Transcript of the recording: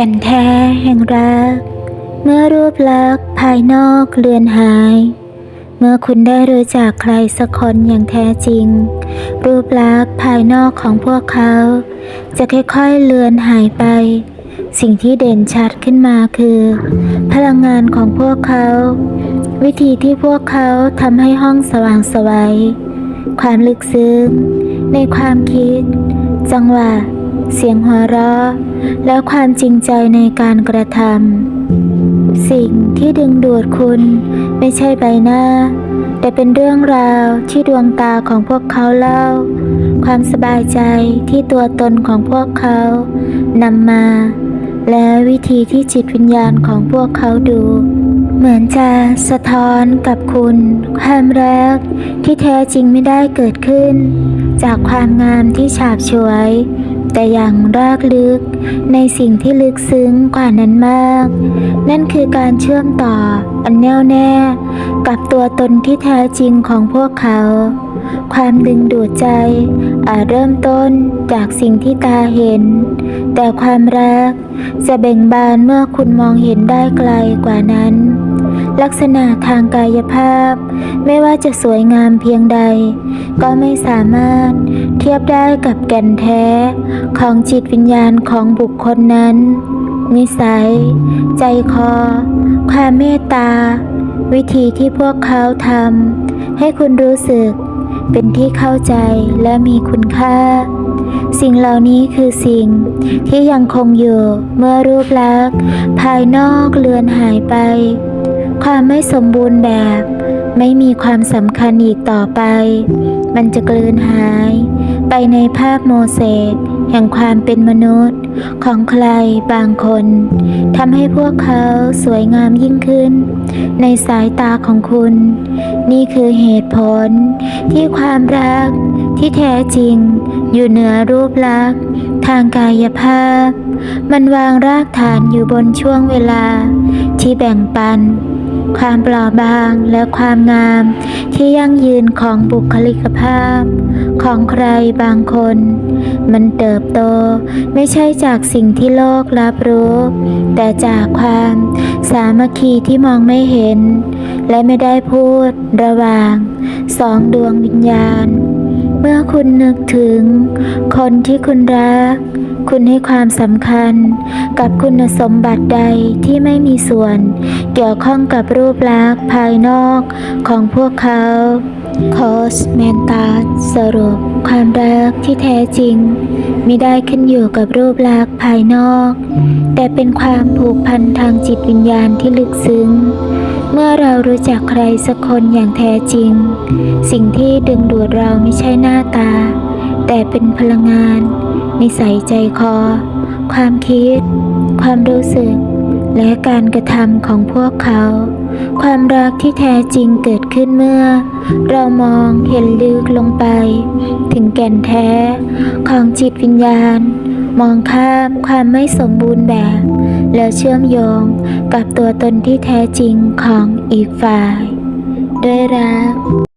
ก่นแท้แห่งรัก เมื่อรูปลักษณ์ภายนอกเลือนหาย เมื่อคุณได้รู้จักใครสักคนอย่างแท้จริง รูปลักษณ์ภายนอกของพวกเขา จะค่อยๆเลือนหายไป สิ่งที่เด่นชัดขึ้นมาคือ พลังงานของพวกเขา วิธีที่พวกเขาทำให้ห้องสว่างไสวัยความลึกซึ้งในความคิด จังหวะ เสียงหัวเราะ และความจริงใจในการกระทำสิ่งที่ดึงดูดคุณไม่ใช่ใบหน้า แต่เป็นเรื่องราวที่ดวงตาของพวกเขาเล่า ความสบายใจที่ตัวตนของพวกเขานำมา และวิธีที่จิตวิญญาณของพวกเขาดูเหมือนจะสะท้อนกับคุณ ความรักที่แท้จริงไม่ได้เกิดขึ้น จากความงามที่ฉาบฉวย แต่อย่างรากลึกในสิ่งที่ลึกซึ้งกว่านั้นมาก นั่นคือการเชื่อมต่ออันแน่วแน่ กับตัวตนที่แท้จริงของพวกเขา ความดึงดูดใจอาจเริ่มต้นจากสิ่งที่ตาเห็น แต่ความรักจะเบ่งบานเมื่อคุณมองเห็นได้ไกลกว่านั้น ลักษณะทางกายภาพ ไม่ว่าจะสวยงามเพียงใด ก็ไม่สามารถเทียบได้กับแก่นแท้ ของจิตวิญญาณของบุคคลนั้น นิสัย ใจคอ ความเมตตา วิธีที่พวกเขาทำให้คุณรู้สึก เป็นที่เข้าใจและมีคุณค่า สิ่งเหล่านี้คือสิ่งที่ยังคงอยู่เมื่อรูปลักษณ์ภายนอกเลือนหายไป ความไม่สมบูรณ์แบบ ไม่มีความสำคัญอีกต่อไป มันจะกลืนหาย ไปในภาพโมเสกแห่งความเป็นมนุษย์ของใครบางคนทำให้พวกเขาสวยงามยิ่งขึ้น ในสายตาของคุณ นี่คือเหตุผล ที่ความรักที่แท้จริง อยู่เหนือรูปลักษณ์ทางกายภาพ มันวางรากฐานอยู่บนช่วงเวลา ที่แบ่งปัน ความเปล่าบางและความงาม ที่ยั่งยืนของบุคลิกภาพ ของใครบางคน มันเติบโตไม่ใช่จากสิ่งที่โลกรับรู้ แต่จากความสามัคคีที่มองไม่เห็น และไม่ได้พูดระหว่างสองดวงวิญญาณ เมื่อคุณนึกถึง คนที่คุณรัก คุณให้ความสำคัญ กับคุณสมบัติใดที่ไม่มีส่วน เกี่ยวข้องกับรูปลักษณ์ภายนอกของพวกเขาโคสแมนตาสรุป ความรักที่แท้จริงไม่ได้ขึ้นอยู่กับรูปลักษณ์ภายนอก แต่เป็นความผูกพันทางจิตวิญญาณที่ลึกซึ้ง เมื่อเรารู้จักใครสักคนอย่างแท้จริง สิ่งที่ดึงดูดเราไม่ใช่หน้าตา แต่เป็นพลังงาน นิสัยใจคอ ความคิด ความรู้สึก และการกระทำของพวกเขา ความรักที่แท้จริงเกิดขึ้นเมื่อ เรามองเห็นลึกลงไป ถึงแก่นแท้ของจิตวิญญาณ มองข้ามความไม่สมบูรณ์แบบ แล้วเชื่อมโยงกับตัวตนที่แท้จริงของอีกฝ่าย ด้วยรัก